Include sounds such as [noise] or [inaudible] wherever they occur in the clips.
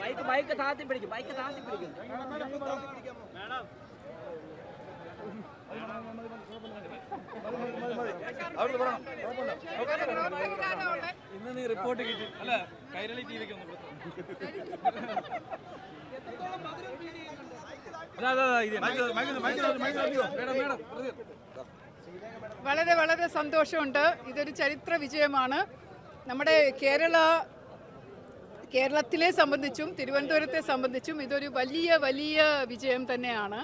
Bike bike താത്തി പിടിക്കും bike താത്തി പിടിക്കും ഇന്ന് നീ റിപ്പോർട്ട് കിട്ടി അല്ല കൈരളി ടി മേഡം ഒന്ന് വളരെ വളരെ സന്തോഷമുണ്ട്. ഇതൊരു ചരിത്ര വിജയമാണ്. നമ്മുടെ കേരള കേരളത്തിലെ സംബന്ധിച്ചും തിരുവനന്തപുരത്തെ സംബന്ധിച്ചും ഇതൊരു വലിയ വലിയ വിജയം തന്നെയാണ്.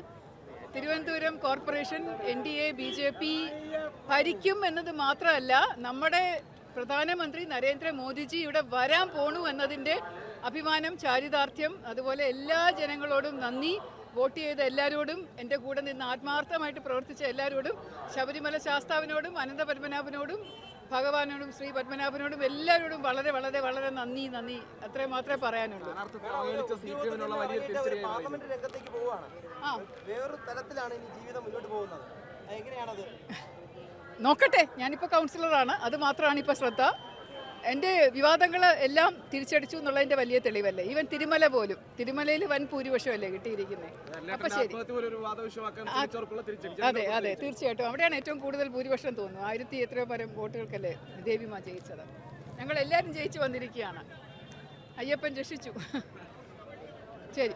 Thiruvananthapuram corporation N D A B J P ഭരിക്കും എന്നത് മാത്രമല്ല നമ്മുടെ പ്രധാനമന്ത്രി നരേന്ദ്രമോദിജി ഇവിടെ വരാൻ പോണു എന്നതിന്റെ അഭിമാനം ചാരിതാർത്ഥ്യം അതുപോലെ എല്ലാ ജനങ്ങളോടും നന്ദി. വോട്ട് ചെയ്ത എല്ലാവരോടും എന്റെ കൂടെ നിന്ന് ആത്മാർത്ഥമായിട്ട് പ്രവർത്തിച്ച എല്ലാവരോടും ശബരിമല ശാസ്താവിനോടും അനന്ത പത്മനാഭനോടും ഭഗവാനോടും ശ്രീ പത്മനാഭനോടും എല്ലാവരോടും വളരെ വളരെ വളരെ നന്ദി നന്ദി. അത്രേ മാത്രമേ പറയാനുള്ളൂ. ആ. തലത്തിലാണ് ജീവിതം മുന്നോട്ട് പോകുന്നത് നോക്കട്ടെ ഞാനിപ്പോൾ കൗൺസിലറാണ് അത് മാത്രമാണ് ഇപ്പോൾ ശ്രദ്ധ. എന്റെ വിവാദങ്ങൾ എല്ലാം തിരിച്ചടിച്ചു എന്നുള്ളതിന്റെ വലിയ തെളിവല്ലേ? ഈവൻ തിരുമല പോലും. തിരുമലയിൽ വൻ ഭൂരിപക്ഷമല്ലേ കിട്ടിയിരിക്കുന്നത് അപ്പം ശരി. അതെ അതെ തീർച്ചയായിട്ടും. അവിടെയാണ് ഏറ്റവും കൂടുതൽ ഭൂരിപക്ഷം തോന്നുന്നു ആയിരത്തി എത്രയോ പരം വോട്ടുകൾക്കല്ലേ ദേവിമ ജയിച്ചത്. ഞങ്ങൾ എല്ലാവരും ജയിച്ചു വന്നിരിക്കുകയാണ്. അയ്യപ്പൻ രക്ഷിച്ചു. [laughs] ശരി.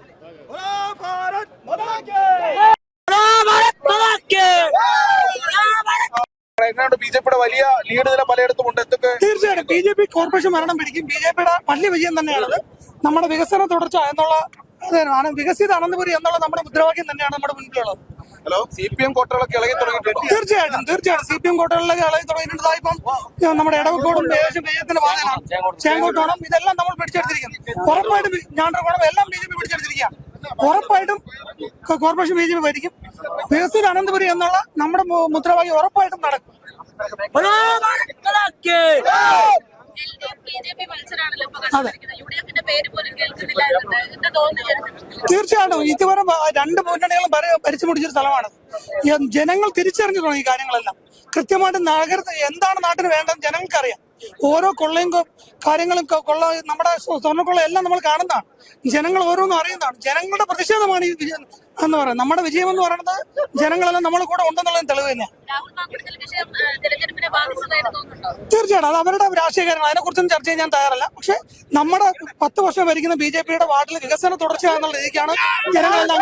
എങ്ങനെയുണ്ട് ബി ജെ പിയുടെ വലിയ ലീഡ് നില പലയിടത്തും ഉണ്ട്. എന്തൊക്കെ തീർച്ചയായിട്ടും. ബി ജെ പി കോർപ്പറേഷൻ മരണം പിടിക്കും. ബി ജെ പിയുടെ വലിയ വിജയം തന്നെയാണത്. നമ്മുടെ വികസന തുടർച്ച എന്നുള്ള അതാണ് വികസിത അനന്തപുരി എന്നുള്ള നമ്മുടെ മുദ്രാവാക്യം തന്നെയാണ് നമ്മുടെ മുൻപിലുള്ളത്. ഹലോ? സി പി എം കോട്ടകളൊക്കെ ഇളകി തുടങ്ങിയിട്ടുണ്ട്? തീർച്ചയായിട്ടും. തീർച്ചയായിട്ടും. സി പി എം കോട്ടകളിലൊക്കെ ഇളകി തുടങ്ങിയിട്ടുണ്ട്. ഇപ്പം നമ്മുടെ ഇടവക്കോടും ഏകദേശം വിജയത്തിന്റെ ഭാഗമാണ് ചേങ്കോട്ടോണം ഇതെല്ലാം നമ്മൾ പിടിച്ചെടുത്തിരിക്കുന്നു. ഉറപ്പായിട്ടും ഞാണ്ടർകോണം എല്ലാം ബി ജെ പി പിടിച്ചെടുത്തിരിക്കുകയാണ്. ഉറപ്പായിട്ടും കോർപ്പറേഷൻ ബി ജെ പി ഭരിക്കും. വികസിത അനന്തപുരി എന്നുള്ള നമ്മുടെ മുദ്രാവാക്യം ഉറപ്പായിട്ടും നടക്കും. തീർച്ചയായിട്ടും. ഇതുവരെ രണ്ട് മുന്നണികളും ഭര- ഭരിച്ചു പിടിച്ചൊരു സ്ഥലമാണ്. ഈ ജനങ്ങൾ തിരിച്ചറിഞ്ഞു തുടങ്ങി ഈ കാര്യങ്ങളെല്ലാം. കൃത്യമായിട്ട് നഗരത്തിൽ എന്താണ് നാട്ടിന് വേണ്ടത് ജനങ്ങൾക്കറിയാം. ഓരോ കൊള്ളയും കാര്യങ്ങളും കൊള്ള നമ്മുടെ സ്വ- സ്വർണക്കൊള്ള എല്ലാം നമ്മൾ കാണുന്നതാണ്. ജനങ്ങൾ ഓരോന്നും അറിയുന്നതാണ്. ജനങ്ങളുടെ പ്രതിഷേധമാണ് ഈ വിജയം എന്ന് പറയുന്നത്. നമ്മുടെ വിജയം എന്ന് പറയുന്നത് ജനങ്ങളെല്ലാം നമ്മൾ കൂടെ ഉണ്ടെന്നുള്ളതിന് തെളിവ് തന്നെയാണ്. തെരഞ്ഞെടുപ്പിനെ ബാധിച്ചതായിട്ട് തോന്നുന്നുണ്ടോ? തീർച്ചയായിട്ടും. അത് അവരുടെ രാഷ്ട്രീയ കാര്യങ്ങൾ അതിനെക്കുറിച്ചൊന്നും ചർച്ച ചെയ്യാൻ തയ്യാറല്ല. പക്ഷെ നമ്മുടെ പത്ത് വർഷം ഭരിക്കുന്ന ബി ജെ പിയുടെ വാർഡിൽ വികസന തുടർച്ച എന്നുള്ള രീതിക്കാണ് ജനങ്ങളെല്ലാം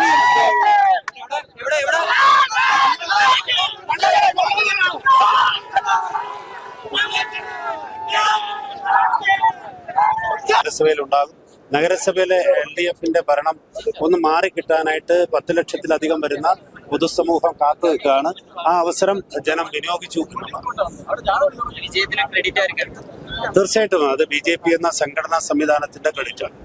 നഗരസഭയിലുണ്ടാകും. നഗരസഭയിലെ എൽ ഡി എഫിന്റെ ഭരണം ഒന്ന് മാറിക്കിട്ടാനായിട്ട് പത്ത് ലക്ഷത്തിലധികം വരുന്ന പൊതുസമൂഹം കാത്തു നിൽക്കുകയാണ് ആ അവസരം ജനം വിനിയോഗിച്ചു വിജയത്തിന് ക്രെഡിറ്റ് ആയിരിക്കും തീർച്ചയായിട്ടും അത് ബി ജെ പി എന്ന സംഘടനാ സംവിധാനത്തിന്റെ ക്രെഡിറ്റാണ്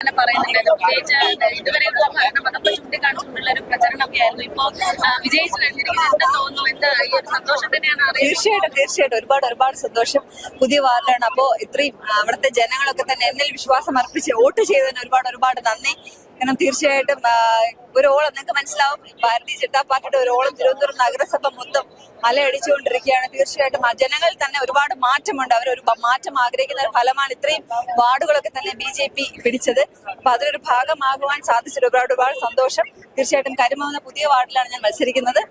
അങ്ങനെ പറയുന്നുണ്ടായിരുന്നു പ്രത്യേകിച്ച് ഇതുവരെയുള്ള ഭരണം അതൊക്കെ ചൂണ്ടിക്കാണിച്ചുകൊണ്ടുള്ള ഒരു പ്രചരണമൊക്കെ ആയിരുന്നു. ഇപ്പോ ആ, വിജയിച്ചു കഴിഞ്ഞിരിക്കുന്നത് എന്താ തോന്നുന്നു. എന്ത് ഈ ഒരു സന്തോഷം തന്നെയാണ് അറിയുന്നത്? തീർച്ചയായിട്ടും തീർച്ചയായിട്ടും. ഒരുപാട് ഒരുപാട് സന്തോഷം. പുതിയ വാർഡാണ് അപ്പോ ഇത്രയും അവിടുത്തെ ജനങ്ങളൊക്കെ തന്നെ എന്നിൽ വിശ്വാസം അർപ്പിച്ച് വോട്ട് ചെയ്തതിന് ഒരുപാട് ഒരുപാട് നന്ദി. കാരണം തീർച്ചയായിട്ടും ഒരോളം നിങ്ങൾക്ക് മനസ്സിലാവും. ഭാരതീയ ജനതാ പാർട്ടിയുടെ ഒരു ഓളം തിരുവനന്തപുരം നഗരസഭ മൊത്തം അലയടിച്ചുകൊണ്ടിരിക്കുകയാണ് തീർച്ചയായിട്ടും ആ ജനങ്ങളിൽ തന്നെ ഒരുപാട് മാറ്റമുണ്ട്. അവർ ഒരു മാറ്റം ആഗ്രഹിക്കുന്ന ഒരു ഫലമാണ് ഇത്രയും വാർഡുകളൊക്കെ തന്നെ ബി ജെ പി പിടിച്ചത്. അപ്പൊ അതിലൊരു ഭാഗമാകുവാൻ സാധിച്ചത് ഒരുപാട് ഒരുപാട് സന്തോഷം. തീർച്ചയായിട്ടും കരിമൂന്ന പുതിയ വാർഡിലാണ് ഞാൻ മത്സരിക്കുന്നത്.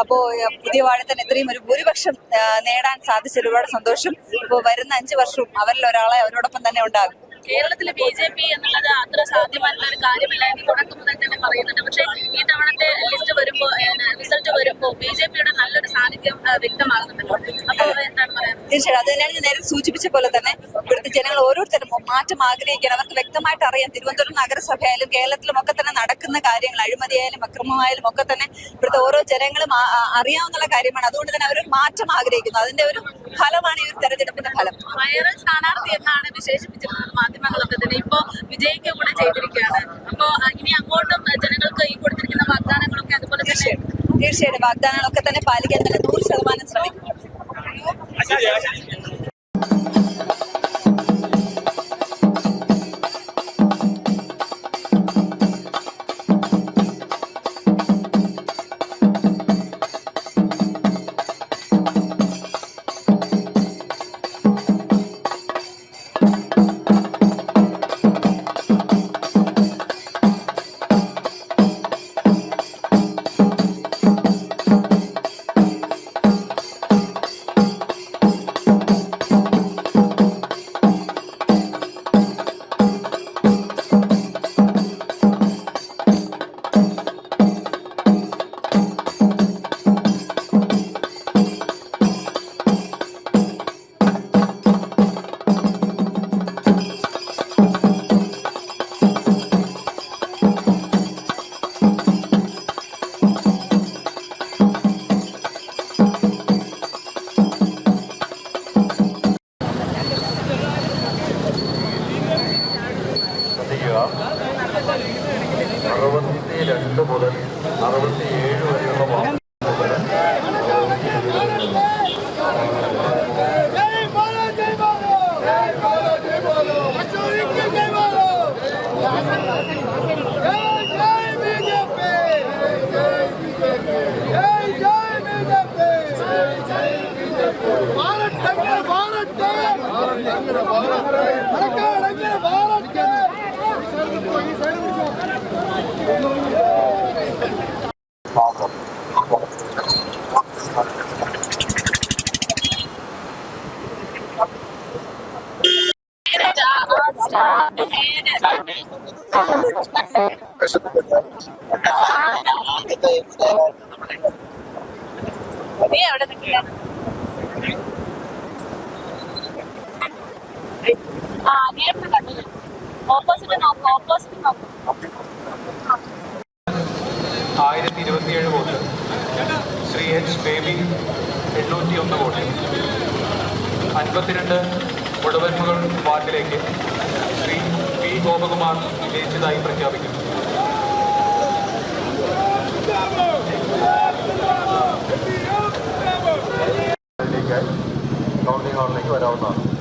അപ്പോ പുതിയ വാർഡിൽ തന്നെ ഇത്രയും ഒരു ഭൂരിപക്ഷം നേടാൻ സാധിച്ചത് ഒരുപാട് സന്തോഷം. ഇപ്പോൾ വരുന്ന അഞ്ചു വർഷവും അവരിൽ ഒരാളെ അവരോടൊപ്പം തന്നെ ഉണ്ടാകും. കേരളത്തിലെ ബി ജെ പി എന്നുള്ളത് അത്ര സാധ്യമല്ല ഒരു കാര്യമില്ല എന്ന് തുടക്കം മുതൽ തന്നെ പറയുന്നുണ്ട്. പക്ഷെ ഈ തവണത്തെ ലിസ്റ്റ് വരുമ്പോ റിസൾട്ട് വരുമ്പോ ബി ജെ പിയുടെ നല്ലൊരു സാന്നിധ്യം വ്യക്തമാകുന്നുണ്ടല്ലോ. അപ്പൊ എന്താണ് പറയുന്നത് തീർച്ചയായും. അത് തന്നെയാണ് ഞാൻ നേരത്തെ സൂചിപ്പിച്ച പോലെ തന്നെ ഇവിടുത്തെ ജനങ്ങൾ ഓരോരുത്തരും മാറ്റം ആഗ്രഹിക്കണം അവർക്ക് വ്യക്തമായിട്ട് അറിയാം തിരുവനന്തപുരം നഗരസഭയായാലും കേരളത്തിലും ഒക്കെ തന്നെ നടക്കുന്ന കാര്യങ്ങൾ അഴിമതിയായാലും അക്രമമായാലും ഒക്കെ തന്നെ ഇവിടുത്തെ ഓരോ ജനങ്ങളും അറിയാവുന്ന കാര്യമാണ്. അതുകൊണ്ട് തന്നെ അവർ മാറ്റം ആഗ്രഹിക്കുന്നു. അതിന്റെ ഒരു ഫലമാണ് ഈ ഒരു തെരഞ്ഞെടുപ്പിന്റെ ഫലം. വൈറൽ സ്ഥാനാർത്ഥി എന്നാണ് വിശേഷിപ്പിച്ചിരുന്നത്. മാധ്യമങ്ങളൊക്കെ തന്നെ ഇപ്പോ വിജയിക്കുക കൂടെ ചെയ്തിരിക്കുകയാണ്. അപ്പോ ഇനി അങ്ങോട്ടും ജനങ്ങൾക്ക് ഈ കൊടുത്തിരിക്കുന്ന വാഗ്ദാനങ്ങളൊക്കെ അതുപോലെ തന്നെ തീർച്ചയായിട്ടും. തീർച്ചയായിട്ടും. വാഗ്ദാനങ്ങളൊക്കെ തന്നെ പാലിക്കാൻ തന്നെ നൂറ് ശതമാനം ശ്രമിക്കും. രണ്ട് മുതൽ അറുപത്തി ഏഴ് വരെയുള്ള ആയിരത്തി ഇരുപത്തിയേഴ് വോട്ട്. ശ്രീ എച്ച് ബേബി എണ്ണൂറ്റി ഒന്ന് വോട്ട്. അൻപത്തിരണ്ട് ഉടവന്മകൾ വാർഡിലേക്ക് ശ്രീ പി ഗോപകുമാർ ജയിച്ചതായി പ്രഖ്യാപിക്കുന്നു. കൗണ്ടിംഗ് ഹാളിലേക്ക് വരാവുന്നതാണ്.